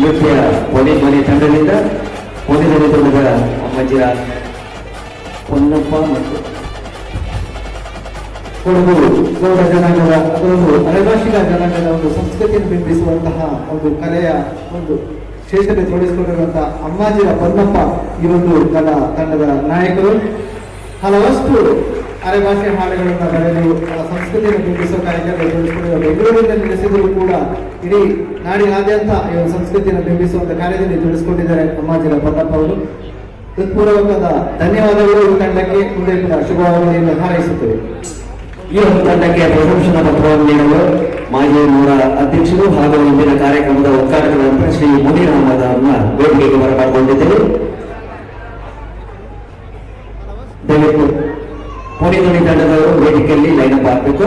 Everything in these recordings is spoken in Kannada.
ನೃತ್ಯ ಕೊನೆ ಮನೆ ತಂಡದಿಂದ ಕೊನೆ ಮನೆ ತಂಡದ ಅಮ್ಮಜ್ಜಿರ ಪೊನ್ನಪ್ಪ ಮತ್ತು ಕೊಡಗು ಗೌಡ ಜನಾಂಗದ ಅದೊಂದು ಅರೆಭಾಷಿಕ ಜನಾಂಗದ ಒಂದು ಸಂಸ್ಕೃತಿಯನ್ನು ಬಿಂಬಿಸುವಂತಹ ಒಂದು ಕಲೆಯ ಒಂದು ಶ್ರೇಷ್ಠತೆ ತೋರಿಸಿಕೊಂಡಿರುವಂತಹ ಅಮ್ಮಾಜಿಯ ಪೊನ್ನಪ್ಪ ಈ ಒಂದು ಕಲಾ ತಂಡದ ನಾಯಕರು. ಹಲವಷ್ಟು ಅರೆಭಾಷೆ ಹಾಡುಗಳನ್ನು ಬರೆದು ಆ ಸಂಸ್ಕೃತಿಯನ್ನು ಬಿಂಬಿಸುವ ಕಾರ್ಯಕ್ರಮ ತೊಡಗಿಸಿಕೊಂಡಿರುವ ಬೆಂಗಳೂರಿನಲ್ಲಿ ನೆಲೆಸಿದರೂ ಕೂಡ ಇಡೀ ನಾಡಿನಾದ್ಯಂತ ಈ ಒಂದು ಸಂಸ್ಕೃತಿಯನ್ನು ಬಿಂಬಿಸುವಂತ ಕಾರ್ಯದಲ್ಲಿ ತೊಡಗಿಸಿಕೊಂಡಿದ್ದಾರೆ ಅಮ್ಮಾಜಿರ ಪ್ರತಾಪ್ ಅವರು. ಹೃತ್ಪೂರ್ವಕದ ಧನ್ಯವಾದಗಳು ಈ ತಂಡಕ್ಕೆ. ಮುಂದೆ ಶುಭವಾಗಲಿಯನ್ನು ಹಾರೈಸುತ್ತೇವೆ. ಈ ಒಂದು ತಂಡಕ್ಕೆ ಪ್ರಶಂಸನಾ ಪತ್ರವನ್ನು ನೀಡಲು ಮಾಜಿ ನೂರ ಅಧ್ಯಕ್ಷರು ಹಾಗೂ ಇಂದಿನ ಕಾರ್ಯಕ್ರಮದ ಉದ್ಘಾಟಕರಂತ ಶ್ರೀ ಮುನೀರ್ ಅಹಮದ್ ಅವರನ್ನ ವೇದಿಕೆಗೆ ಬರಮಾಡಿಕೊಂಡಿದ್ದೇವೆ ದಯವಿಟ್ಟು ಪುಣಿದುಣಿ ತಂಡದವರು ವೇದಿಕೆಯಲ್ಲಿ ಲೈನ್ ಅಪ್ ಆಗಬೇಕು.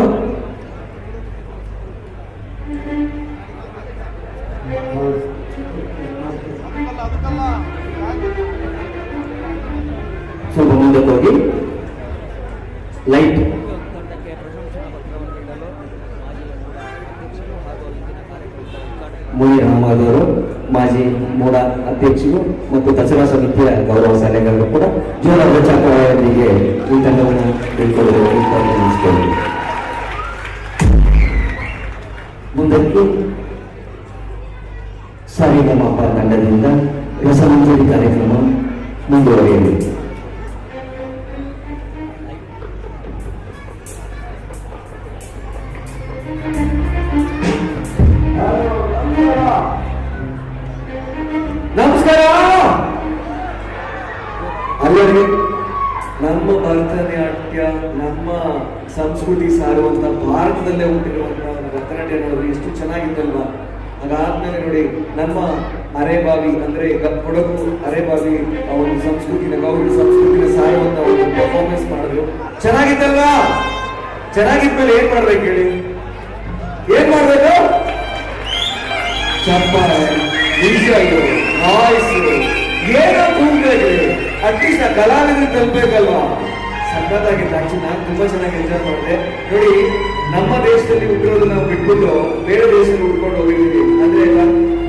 ಸ್ವಲ್ಪ ಮುಂದೆ ಹೋಗಿ. ಲೈಟ್. ಮುನಿ ಅಹಮದ್ ಮಾಜಿ ಮೂಡ ಅಧ್ಯಕ್ಷರು ಮತ್ತು ದಸರಾ ಸಮಿತಿಯ ಗೌರವ ಸಲಹೆಗಾರರು ಕೂಡ ಜೋರಾದ ಚಾಪಗಳೊಂದಿಗೆ ಈ ತಂಡವನ್ನು ತಿಳ್ಕೊಳ್ಳಬೇಕು ಮುಂದಕ್ಕೆ ಸಾರಿಗೆ ಮಾಪ ತಂಡದಿಂದ ರಸಮಂಜರಿ ಕಾರ್ಯಕ್ರಮ ಮುಂದುವರಿಯಲಿದೆ. ಸಂಸ್ಕೃತಿ ಸಾರುವಂತ ಭಾರತದಲ್ಲೇ ಹುಟ್ಟಿರುವಂತ ಭರತನಾಟ್ಯ ನೋಡಿದ್ರೆ ಎಷ್ಟು ಚೆನ್ನಾಗಿತ್ತಲ್ವಾ? ಅದಾದ್ಮೇಲೆ ನೋಡಿ, ನಮ್ಮ ಅರೆಬಾವಿ ಅಂದ್ರೆ ಕೊಡಗು ಅರೆಬಾವಿ ಅವರು ಸಂಸ್ಕೃತಿನ, ಗೌರಿ ಸಂಸ್ಕೃತಿನ ಸಾರುವಂತ ಒಂದು ಪರ್ಫಾರ್ಮೆನ್ಸ್ ಮಾಡಿದ್ರು. ಚೆನ್ನಾಗಿತ್ತಲ್ವಾ? ಚೆನ್ನಾಗಿದ್ಮೇಲೆ ಏನ್ ಮಾಡ್ಬೇಕು ಹೇಳಿ? ಏನ್ ಮಾಡ್ಬೇಕು? ಚಪ್ಪಾಳೆ ಏನೋ ಕೂಡ ಅಟ್ಲೀಸ್ಟ್ ಆ ಕಲಾವಿದ್ರೆ ತಲುಪಬೇಕಲ್ವಾ ಸಖತ್ತಾಗಿತ್ತು ಆಕ್ಚುಲಿ ನಾನು ತುಂಬಾ ಚೆನ್ನಾಗಿ ಎಂಜಾಯ್ ಮಾಡಿದೆ. ನೋಡಿ, ನಮ್ಮ ದೇಶದಲ್ಲಿ ಹುಟ್ಟಿರೋದು ನಾವು ಬಿಟ್ಬಿಟ್ಟು ಬೇರೆ ದೇಶದಲ್ಲಿ ಹುಡ್ಕೊಂಡು ಹೋಗಿದ್ದೀವಿ. ಅಂದ್ರೆ ಎಲ್ಲ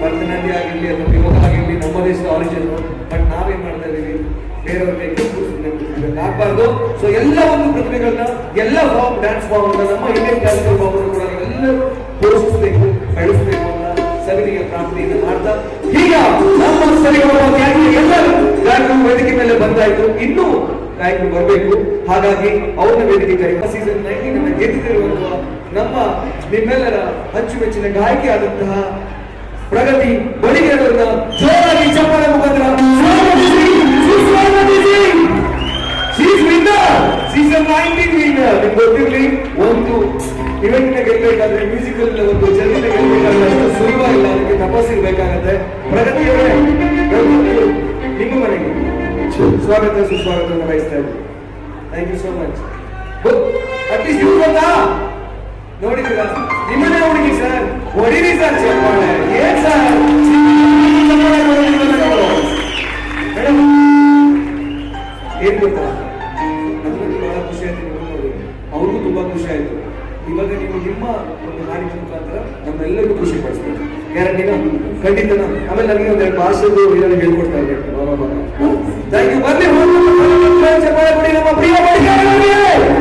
ಭರತನಾಟ್ಯ ಆಗಿರ್ಲಿ ಅಥವಾ ಯೋಗ ಆಗಿರ್ಲಿ, ನಮ್ಮ ದೇಶದ ಆರಿಜಿನ್ ಬಟ್ ನಾವೇನ್ ಮಾಡ್ತಾ ಇದೀವಿ ಬೇರೆಯವ್ರಿಗೆ ಆಗ್ಬಾರ್ದು. ಸೊ ಎಲ್ಲ ಒಂದು ಪ್ರತಿಭೆಗಳನ್ನ ಎಲ್ಲ ಫಾರ್ಮ್ ಡ್ಯಾನ್ಸ್ ಫಾರ್ಮ್ ನಮ್ಮ ಇಂಡಿಯನ್ ಕ್ಲಾಸಿಕಲ್ ಫಾರ್ಮ್ ಕೂಡ ಎಲ್ಲರೂ ಪೋಷಿಸಬೇಕು ಬೆಳೆಸಬೇಕು ಅಂತ ಸವಿನಿಗೆ ಪ್ರಾರ್ಥನೆಯನ್ನು ಮಾಡ್ತಾ ಈಗ ನಮ್ಮ ಸರಿಗಮ ಗಾಯಕರು ಎಲ್ಲರೂ ವೇದಿಕೆ ಮೇಲೆ ಬಂದಾಯ್ತು. ಇನ್ನೂ ಗಾಯಕರು ಬರಬೇಕು. ಹಾಗಾಗಿ ಅವ್ರನ್ನ ವೇದಿಕೆ ಕೈ ಸೀಸನ್ ನೈನ್ಟೀನ್ ಗೆದ್ದಿರುವಂತಹ ನಮ್ಮ ನಿಮ್ಮೆಲ್ಲರ ಅಚ್ಚುಮೆಚ್ಚಿನ ಗಾಯಕಿ ಆದಂತಹ ಪ್ರಗತಿ ಬಳಿಗೆರವರನ್ನ ಜೋರಾಗಿ ಚಪ್ಪಾಳೆ ಮುಖಾಂತರ season nineteen She's winner. She's a 19 winner. ನಿಮ್ಗೆ ಗೊತ್ತಿರ್ಲಿ, ಒಂದು ಇವೆಂಟ್ ಗೆಲ್ಲಬೇಕಾದ್ರೆ ಮ್ಯೂಸಿಕಲ್ ಒಂದು ಜರ್ನಿನ ಗೆಲ್ಲಬೇಕಾದ್ರೆ ಅಷ್ಟು ಸುಲಭ ಇಲ್ಲ. ಅದಕ್ಕೆ ತಪಸ್ಸಿರ್ಬೇಕಾಗತ್ತೆ. ಪ್ರಗತಿಯವರೇ ನಿಮ್ಮ ಮನೆಗೆ. ಸ್ವಾಗತ ಸುಸ್ವಾಗತವನ್ನು ಬಯಸ್ತಾ ಇದ್ದೀನಿ thank you so much at least ಇವ್ರು ಗೊತ್ತಾ ನೋಡಿದ್ದೀರಾ ನಿಮ್ಮನೆ ಹುಡುಗಿ ಸರ್ ಹೊಡಿರಿ ಸರ್ ಚಪ್ಪಾಳೆ. ಏನ್ ಸರ್. ಮೇಡಮ್ ಏನ್ ಗೊತ್ತಾ? ನನಗೆ ಬಹಳ ಖುಷಿ ಆಯ್ತು ನೀವು ಅವ್ರಿಗೂ ತುಂಬಾ ಖುಷಿ ಆಯ್ತು. ಇವಾಗ ನೀವು ನಿಮ್ಮ ಒಂದು ಹಾಡಿನ ಮುಖಾಂತರ ನಮ್ಮೆಲ್ಲರಿಗೂ ಖುಷಿ ಪಡಿಸ್ಬೇಕು. ಗ್ಯಾರಂಟಿನ ಖಂಡಿತನ ಆಮೇಲೆ ನನಗೆ ಒಂದೆರಡು ಭಾಷೆದು ಏನಾದ್ರು ಹೇಳ್ಕೊಡ್ತಾ ಇರ್ಬೇಕು ಬಾಬಾ ಯು ಬರ್ಲಿ ಹೋಗಿ ಚಪ್ಪಾಳೆ ಕೊಡಿ ನಮ್ಮ ಪ್ರಿಯ ಬಡಿಗಾರರಿಗೆ